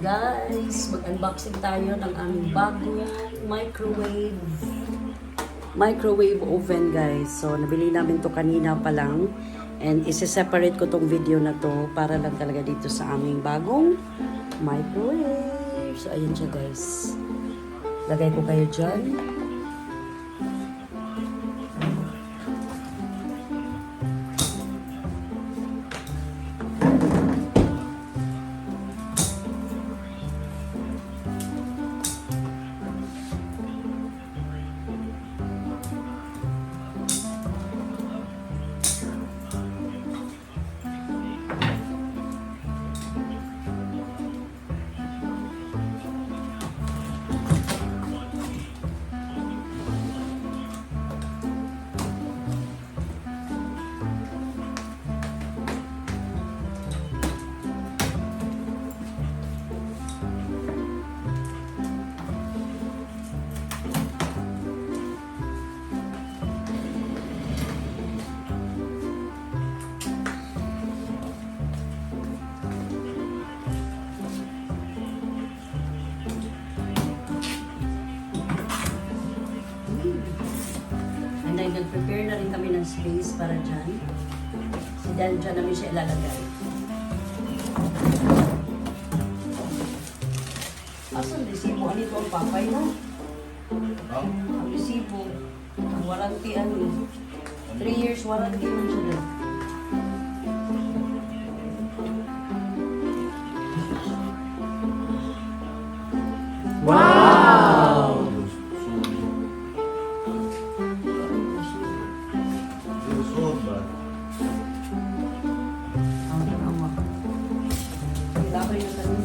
Guys, mag-unboxing tayo ng aming bagong microwave microwave oven guys. So, nabili namin to kanina pa lang. And isi-separate ko tong video na to para lang talaga dito sa aming bagong microwave. So, ayan siya guys. Lagay ko kayo dyan. Then, nag-prepare na rin kami ng space para dyan. So, dyan, dyan namin siya ilalagay. Asan resibo? Ano ito ang papay na? Ang resibo. Ang warranty ano? 3 years warranty man siya doon. Ang también.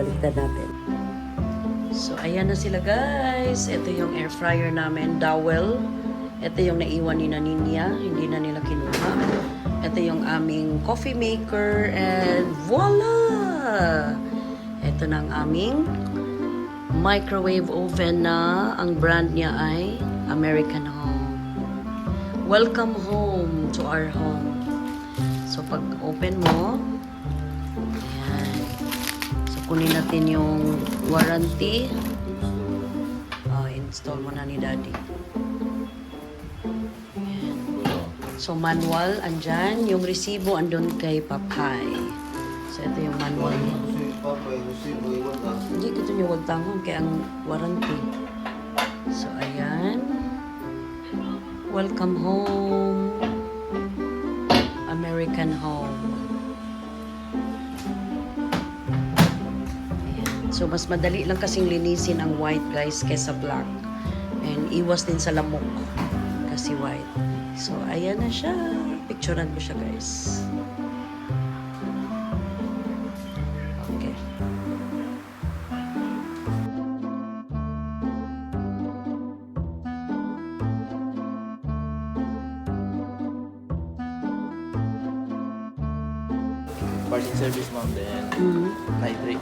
Ibaliktad natin. So, ayan na sila guys. Ito yung air fryer namin, dowel. Ito yung naiwan ni Naninya, hindi na nila kinuha. Ito yung aming coffee maker and voila! Ito na ang aming microwave oven na ang brand niya ay American Home. Welcome home to our home. So, pag open mo, kunin natin yung warranty. Ah, install mo na ni daddy. So, manual, andyan. Yung resibo, andun kay papay. So, ito yung manual niya. Hindi kita niyo wag tangon kaya ang warranty. So, ayan. Welcome home. American home. So, mas madali lang kasing linisin ang white, guys, kesa black. And iwas din sa lamok kasi white. So, ayan na siya. Picturean ko siya, guys. Okay. Parting service ma'am, then Mm. night break.